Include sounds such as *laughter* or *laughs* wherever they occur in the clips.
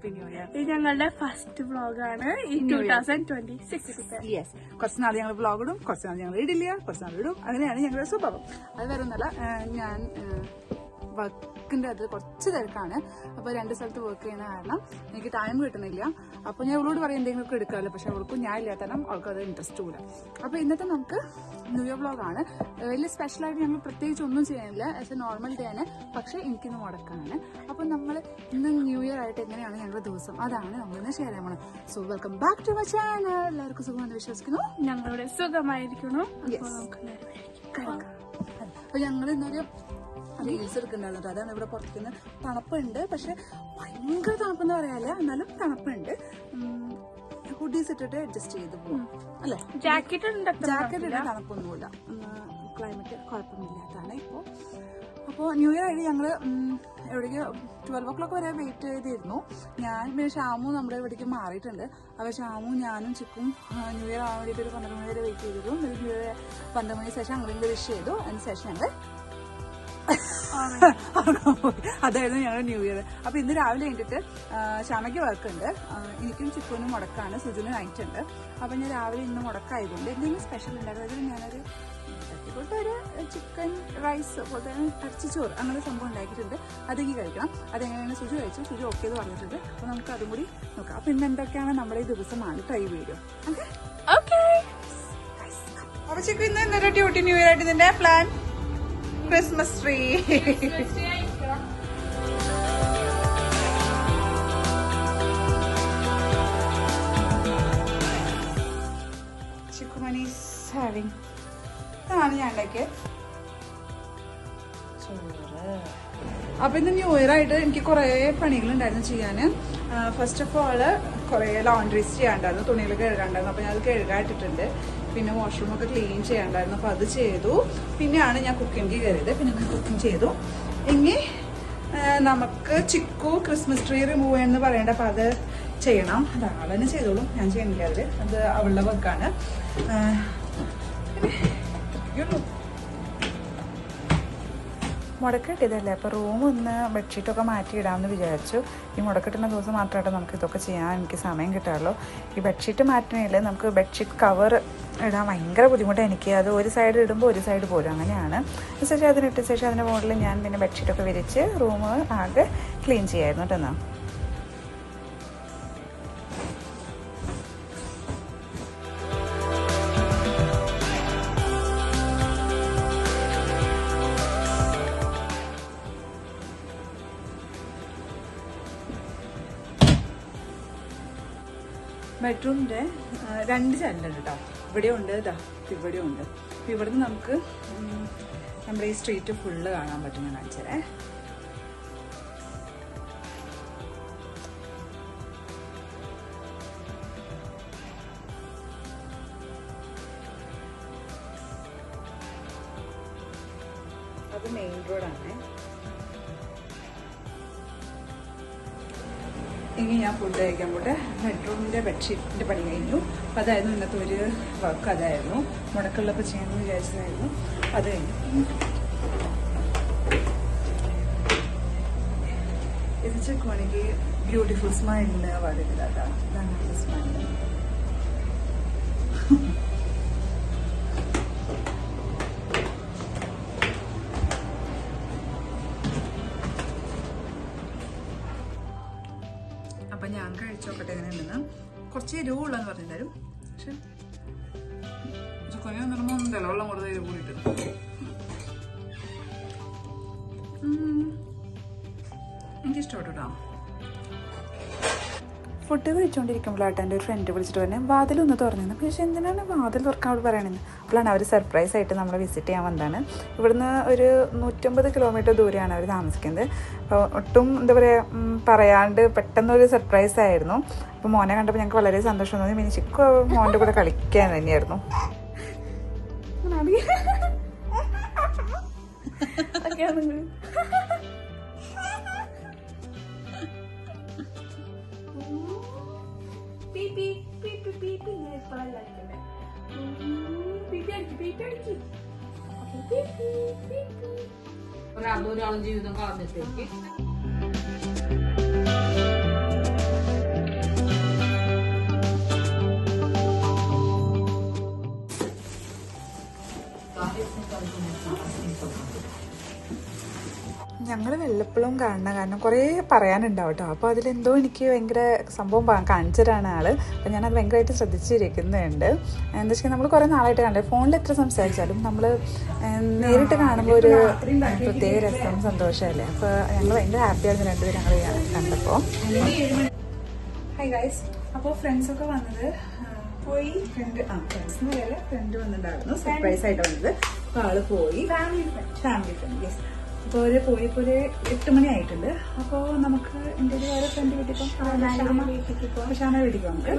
Happy new year ഇത് ഞങ്ങളുടെ first വ്ളോഗാണ് ഈ two thousand twenty six yes കുറച്ച് നാൾ ഞങ്ങൾ വ്ളോഗ് ഇടും കുറച്ച് നാൾ ഞങ്ങൾ ഇടില്ല കുറച്ച് നാൾ ഇടും. അങ്ങനെയാണ് ഞങ്ങളുടെ സ്വഭാവം. അത് വേറെ ഒന്നല്ല ഞാൻ വർക്കിന്റെ അത് കുറച്ച് തിരക്കാണ്. അപ്പോൾ രണ്ട് സ്ഥലത്ത് വർക്ക് ചെയ്യുന്ന കാരണം എനിക്ക് ടൈം കിട്ടുന്നില്ല. അപ്പോൾ ഞാൻ അവളോട് പറയും എന്തെങ്കിലും എടുക്കാമല്ലോ. പക്ഷെ അവൾക്ക് ഞാൻ ഇല്ലാത്ത കാരണം അവൾക്ക് അത് ഇൻട്രസ്റ്റ് കൂടെ അപ്പോൾ ഇന്നത്തെ നമുക്ക് ന്യൂ ഇയർ വ്ളോഗാണ് വലിയ സ്പെഷ്യലായിട്ട് ഞങ്ങൾ പ്രത്യേകിച്ച് ഒന്നും ചെയ്യാനില്ല. ആസ് എ നോർമൽ ഡേ ആണ്. പക്ഷേ എനിക്കിന്ന് മുടക്കാണ് അപ്പോൾ നമ്മൾ ഇന്ന് ന്യൂ ഇയർ ആയിട്ട് എങ്ങനെയാണ് ഞങ്ങളുടെ ദിവസം? അതാണ് നമ്മൾ ഇന്ന് ഷെയർ ചെയ്യാൻ so welcome back to my channel എല്ലാവർക്കും സുഖമെന്ന് വിശ്വസിക്കുന്നു. ഞങ്ങളുടെ സുഖമായിരിക്കുന്നു. അപ്പൊ ഞങ്ങൾ ഇന്നൊരു റീൽസ് എടുക്കുന്നുണ്ടായിരുന്നു. അതാണ് ഇവിടെ പുറത്തുനിന്ന് തണുപ്പുണ്ട്. പക്ഷെ ഭയങ്കര തണുപ്പെന്ന് പറയാല്ല എന്നാലും തണുപ്പുണ്ട്. ഹുഡീസ് ഇട്ടിട്ട് അഡ്ജസ്റ്റ് ചെയ്ത് പോകും അല്ലെ? ജാക്കറ്റ് ജാക്കറ്റ് ഇട്ട് തണുപ്പൊന്നുമില്ല. ക്ലൈമറ്റ് കുഴപ്പമില്ലാത്തതാണ് ഇപ്പോൾ അപ്പോൾ ന്യൂ ഇയർ ആയിട്ട് ഞങ്ങൾ എവിടേക്ക് ട്വൽവ് ഓ ക്ലോക്ക് വരെ വെയിറ്റ് ചെയ്തിരുന്നു. ഞാൻ പിന്നെ ഷാമു നമ്മുടെ ഇവിടേക്ക് മാറിയിട്ടുണ്ട്. അപ്പോൾ ഷാമു ഞാനും ചിക്കും ന്യൂ ഇയർ ആവാൻ വേണ്ടിയിട്ട് ഒരു പന്ത്രണ്ട് മണി വരെ വെയിറ്റ് ചെയ്തിരുന്നു. എന്നിട്ട് ന്യൂ ഇയർ പന്ത്രണ്ട് മണി ശേഷം അങ്ങനെ വിഷ് ചെയ്തു. അതിന് ശേഷം ഞങ്ങൾ *laughs* അതായിരുന്നു ഞങ്ങൾ ന്യൂ ഇയർ. അപ്പൊ ഇന്ന് രാവിലെ കഴിഞ്ഞിട്ട് ക്ഷമയ്ക്ക് വർക്ക് ഉണ്ട്. ആ, എനിക്കും ചിക്കുവിനും മുടക്കാണ്. സുജുനും നൈറ്റ് ഉണ്ട്. അപ്പൊ ഞാൻ രാവിലെ ഇന്ന് മുടക്കായതുകൊണ്ട് എന്തെങ്കിലും സ്പെഷ്യൽ ഉണ്ടാക്കുന്നത് ഞാനൊരു തട്ടിക്കൂട്ട് ഒരു ചിക്കൻ റൈസ് പോലത്തെ അരച്ചിച്ചോറ് അങ്ങനെ സംഭവം ഉണ്ടാക്കിയിട്ടുണ്ട്. അതെങ്കിൽ കഴിക്കണം അതെങ്ങനെയാണ് സുജു കഴിച്ചു സുജു ഓക്കെ എന്ന് പറഞ്ഞിട്ടുണ്ട്. അപ്പോൾ നമുക്ക് അതും കൂടി നോക്കാം. പിന്നെ ഇന്ന് എന്തൊക്കെയാണ് നമ്മുടെ ഈ ദിവസമാണ് ട്രൈ വീഡിയോ. ഓക്കെ? അപ്പോൾ ചിക്കൻ ഇന്ന് ഇന്നൊരു ഡ്യൂട്ടി ന്യൂ ഇയർ ആയിട്ട് നിന്റെ plan Christmas tree Chikkumani having ഇതാണ് ഞാൻ ഉണ്ടാക്കിയത് ചോറ്. അപ്പൊ ഇന്ന് ന്യൂ ഇയർ ആയിട്ട് എനിക്ക് കുറെ പണികളുണ്ടായിരുന്നു ചെയ്യാൻ ഫസ്റ്റ് ഓഫ് ഓൾ കുറേ ലോണ്ടറീസ് ചെയ്യാണ്ടായിരുന്നു തുണികൾ കഴുകാണ്ടായിരുന്നു അപ്പൊ ഞാൻ അത് കഴുകായിട്ടിട്ടുണ്ട് പിന്നെ വാഷ്റൂം ഒക്കെ ക്ലീൻ ചെയ്യാണ്ടായിരുന്നു അപ്പൊ അത് ചെയ്തു. പിന്നെയാണ് ഞാൻ കുക്കിംഗ് കയറിയത്. പിന്നെ ഞാൻ കുക്കിംഗ് ചെയ്തു. ഇനി നമുക്ക് ചിക്കു ക്രിസ്മസ് ട്രീ റിമൂവ് എന്ന് പറയണ്ട. അപ്പൊ അത് ചെയ്യണം. അത് ആൾ ചെയ്തോളും. ഞാൻ ചെയ്യണില്ല അത് അത് അവളുടെ വർക്കാണ് പിന്നെ. മുടക്കിട്ടിതല്ലേ അപ്പോൾ റൂം ഒന്ന് ബെഡ്ഷീറ്റൊക്കെ മാറ്റിയിടാമെന്ന് വിചാരിച്ചു. ഈ മുടക്കിട്ടുന്ന ദിവസം മാത്രമായിട്ട് നമുക്ക് ഇതൊക്കെ ചെയ്യാൻ എനിക്ക് സമയം കിട്ടാറുള്ളൂ. ഈ ബെഡ്ഷീറ്റ് മാറ്റണേൽ നമുക്ക് ബെഡ്ഷീറ്റ് കവർ ഇടാൻ ഭയങ്കര ബുദ്ധിമുട്ടാണ് എനിക്ക്. അത് ഒരു സൈഡ് ഇടുമ്പോൾ ഒരു സൈഡ് പോലും അങ്ങനെയാണ്. ശേഷം അതിനിട്ട ശേഷം അതിന്റെ മുകളിൽ ഞാൻ പിന്നെ ബെഡ്ഷീറ്റൊക്കെ വിരിച്ച് റൂം ആകെ ക്ലീൻ ചെയ്യായിരുന്നു കേട്ടോ എന്നാ ബെഡ്റൂമിന്റെ രണ്ട് ചാനലുണ്ട് കേട്ടോ ഇവിടെ ഉണ്ട് ഇതാ ഇവിടെ ഉണ്ട് അപ്പോൾ ഇവിടുന്ന് നമുക്ക് നമ്മുടെ ഈ സ്ട്രീറ്റ് ഫുള്ള് കാണാൻ പറ്റും ഞാൻ കാണിച്ചേ അത് മെയിൻ റോഡാണേ. ഇനി ഞാൻ ഫുഡ് കഴിക്കാൻ പോട്ടെ. ബെഡ്റൂമിന്റെ ബെഡ്ഷീറ്റിന്റെ പണി കഴിഞ്ഞു. അപ്പോൾ അതായിരുന്നു ഇന്നത്തെ ഒരു വർക്ക് അതായിരുന്നു. മുടക്കുള്ളപ്പോൾ ചെയ്യാമെന്ന് വിചാരിച്ചതായിരുന്നു. അത് കഴിഞ്ഞു. ഇത് ചെക്കുവാണെങ്കിൽ ബ്യൂട്ടിഫുൾ സ്മൈലിന് അതാണ് ഇതാണ് എരിവുള്ളെന്ന് പറഞ്ഞു തരും. പക്ഷെ നിർമ്മം ഉണ്ടല്ലോ വെള്ളം കൊടുത്ത് എരിവ് കൂടിയിട്ട് എനിക്കിഷ്ടപ്പെട്ടു കേട്ടോ ഫുഡ് കഴിച്ചുകൊണ്ടിരിക്കുമ്പോഴാട്ടെ എന്റെ ഒരു ഫ്രണ്ട് വിളിച്ചിട്ട് പറഞ്ഞു വാതിലൊന്ന് തുറന്നിരുന്നു പക്ഷേ എന്തിനാണ് വാതിൽ തുറക്കാൻ അവൾ പറയണത്? അപ്പോഴാണ് അവർ സർപ്രൈസ് ആയിട്ട് നമ്മളെ വിസിറ്റ് ചെയ്യാൻ വന്നതാണ്. ഇവിടുന്ന് ഒരു നൂറ്റമ്പത് കിലോമീറ്റർ ദൂരെയാണ് അവർ താമസിക്കുന്നത്. അപ്പോൾ ഒട്ടും എന്താ പറയുക പറയാണ്ട് പെട്ടെന്നൊരു സർപ്രൈസ് ആയിരുന്നു. അപ്പോൾ മോനെ കണ്ടപ്പോൾ ഞങ്ങൾക്ക് വളരെ സന്തോഷം തോന്നി. പിന്നെ ചിക്കു മോന്റെ കൂടെ കളിക്കാൻ തന്നെയായിരുന്നു. പീപ്പി ഇപ്പോഴല്ല അടിക്കണ്ടേ പീപ്പി അടിക്ക് പീപ്പി അടിക്ക് പീപ്പി പീപ്പി ഒരാളും ഒരാളും ജീവിതം കളഞ്ഞിട്ടേക്ക് ഞങ്ങൾ വല്ലപ്പോഴും കാണണം കാരണം കുറേ പറയാനുണ്ടാവും കേട്ടോ അപ്പോൾ അതിലെന്തോ എനിക്ക് ഭയങ്കര സംഭവം കാണിച്ചു തരാണ് ആൾ. അപ്പോൾ ഞാനത് ഭയങ്കരമായിട്ട് ശ്രദ്ധിച്ചിരിക്കുന്നുണ്ട്. എന്താ വെച്ചാൽ നമ്മൾ കുറേ നാളായിട്ട് കണ്ടത് ഫോണിൽ എത്ര സംസാരിച്ചാലും നമ്മൾ നേരിട്ട് കാണുമ്പോൾ ഒരു പ്രത്യേക രസം സന്തോഷമല്ലേ? അപ്പോൾ ഞങ്ങൾ ഭയങ്കര ഹാപ്പിയായിരുന്നു രണ്ടുപേരും ഞങ്ങൾ കണ്ടപ്പോൾ ഹൈ ഗൈസ് അപ്പോൾ ഫ്രണ്ട്സൊക്കെ വന്നത് പോയി ഫ്രണ്ട് ആ ഫ്രണ്ട്സ് എന്ന് വരെ ഫ്രണ്ട് വന്നിട്ടുണ്ടായിരുന്നു. സർപ്രൈസ് ആയിട്ട് വന്നത്. അപ്പോൾ ആൾ പോയി. ഫാമിലി ഫ്രണ്ട് യെസ് അപ്പോൾ ഒരു പോയി ഇപ്പോൾ ഒരു എട്ട് മണി ആയിട്ടുണ്ട്. അപ്പോൾ നമുക്ക് എന്റെ ഒരു വേറെ ഫ്രണ്ട് വീട്ടിൽ പോകാം. ഷാമ വീട്ടിൽ പോകാം. നമുക്ക്.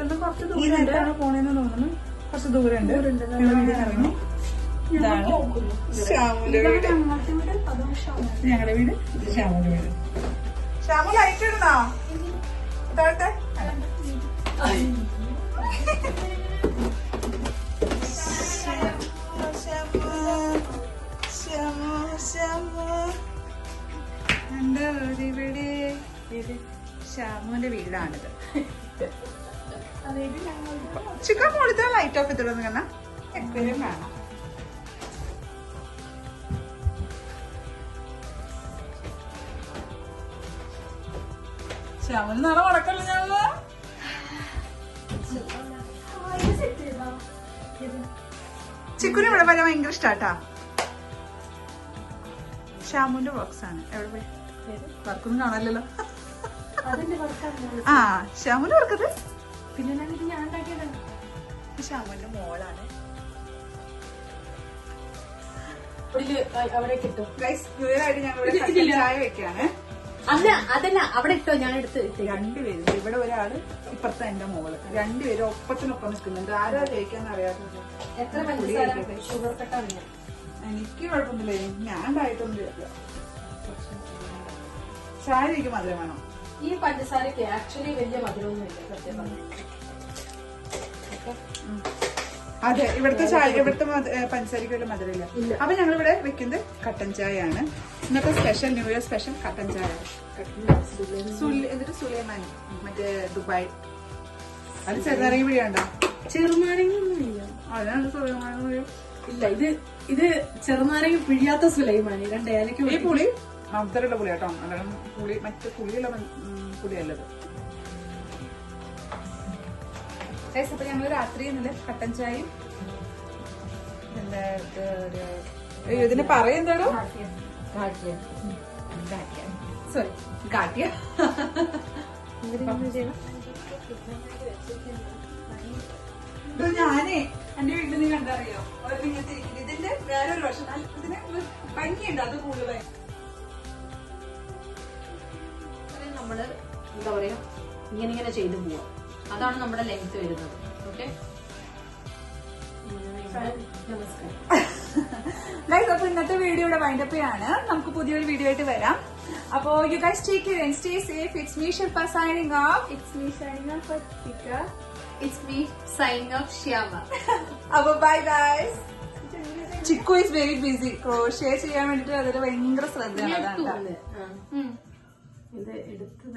ഈ നേരത്താണ് പോണേന്ന് തോന്നുന്നു. കുറച്ച് ദൂരമുണ്ട്. ഇറങ്ങി. ഇതാണ് ശ്യാമുന്റെ വീട്. ഞങ്ങളുടെ വീട്. ശ്യാമുന്റെ വീട്. ശ്യാമു ലൈറ്റ് ഇടുന്നോ? താഴത്തെ ശ്യാമുവിന്റെ വീടാണിത് ചിക്കൻ കൊടുത്താൽ ലൈറ്റ് ഓഫ് ചെയ്തിടുന്നു കാരണം എപ്പോഴും കാണാം ശ്യാമിന് നാളെ മുടക്കല്ലോ ഞങ്ങൾ? ചിക്കുന് ഇവിടെ വരാൻ ഭയങ്കര ഇഷ്ടാട്ടാ. ശ്യാമുന്റെ ബോക്സ് ആണ്. എവിടെ പോയി? വർക്കൊന്നും കാണാനല്ലോ അതിന്റെ വർക്കാണ്? ആ ഷാമുന്റെ വർക്കത്? പിന്നെ ഞാൻ ഷാമുന്റെ മോളാണ്. അവിടെ കിട്ടും. ന്യൂ ഇയർ ആയിട്ട് ഞങ്ങൾ ചായ വെക്കാണ് അല്ല അതല്ല അവിടെ ഇട്ടോ? ഞാൻ എടുത്ത്. രണ്ടുപേരും ഇവിടെ ഒരാൾ ഇപ്പുറത്തെ എന്റെ മോൾ. രണ്ടുപേരും ഒപ്പത്തിനൊപ്പം നിൽക്കുന്നുണ്ട്. ആരാ ജയിക്കാന്ന് അറിയാത്തത്. എത്ര ഷുഗർ കട്ടാണ് എനിക്ക് കുഴപ്പമൊന്നുമില്ല. ഞാൻ ഉണ്ടായിട്ടൊന്നും ഇല്ല ചായ എനിക്ക് മധുരം വേണം. ഈ പഞ്ചസാരക്ക് ആക്ച്വലി വലിയ മധുരമൊന്നുമില്ല സത്യം അതെ ഇവിടുത്തെ ചായ ഇവിടുത്തെ പഞ്ചസാരക്ക് വലിയ മധുരമില്ല. അപ്പൊ ഞങ്ങൾ ഇവിടെ വെക്കുന്നത് കട്ടൻ ചായ ആണ് ഇന്നത്തെ സ്പെഷ്യൽ ന്യൂ ഇയർ സ്പെഷ്യൽ കട്ടൻ ചായ. എന്നിട്ട് സുലൈമാനി മറ്റേ ദുബായ്. അത് ചെറുനാരങ്ങ പിടിയുണ്ടോ ചെറുനാരങ്ങൊന്നും ഇല്ല അതാണ് സുലൈമാനി ഇല്ല ഇത് ഇത് ചെറുനാരങ്ങ പിഴിയാത്ത സുലൈമാനി രണ്ട് ഏലയ്ക്ക് ഈ പുളി? മാംസരുള്ള പുളി കേട്ടോ. അല്ലെങ്കിൽ പുളി മറ്റു പുളിയുള്ള പുളിയല്ലത് അപ്പൊ ഞങ്ങൾ രാത്രി ഇന്നലെ കട്ടൻ ചായയും ഇതിന് പറയുന്നതാണോ സോറി കാട്ടിയ. ഇത് ഞാനേ എന്റെ വീട്ടിൽ നിന്ന് കണ്ടറിയോ? ഇങ്ങനത്തെ. ഇതിന്റെ വേറൊരു വർഷം ഇതിന് ഭംഗിയുണ്ട് അത് കൂടുതൽ നമ്മൾ എന്താ പറയാ ഇങ്ങനെ ഇങ്ങനെ ചെയ്തു പോവാം. അതാണ് നമ്മുടെ ലെങ്ത് വരുന്നത്. ഓക്കെ ഗൈസ് അപ്പൊ ഇന്നത്തെ വീഡിയോ ഇവിടെ വൈൻഡപ്പയാണ് നമുക്ക് പുതിയൊരു വീഡിയോ ആയിട്ട് വരാം. അപ്പോ you guys take stay safe it's me Shilpa signing off it's me signing off it's me sign off Shyama അപ്പൊ bye guys Chikku is very busy crochet ചെയ്യാൻ വേണ്ടിട്ട് അതിൽ ഭയങ്കര ശ്രദ്ധയാണ്. അതാണ് ഇത് എടുത്തത്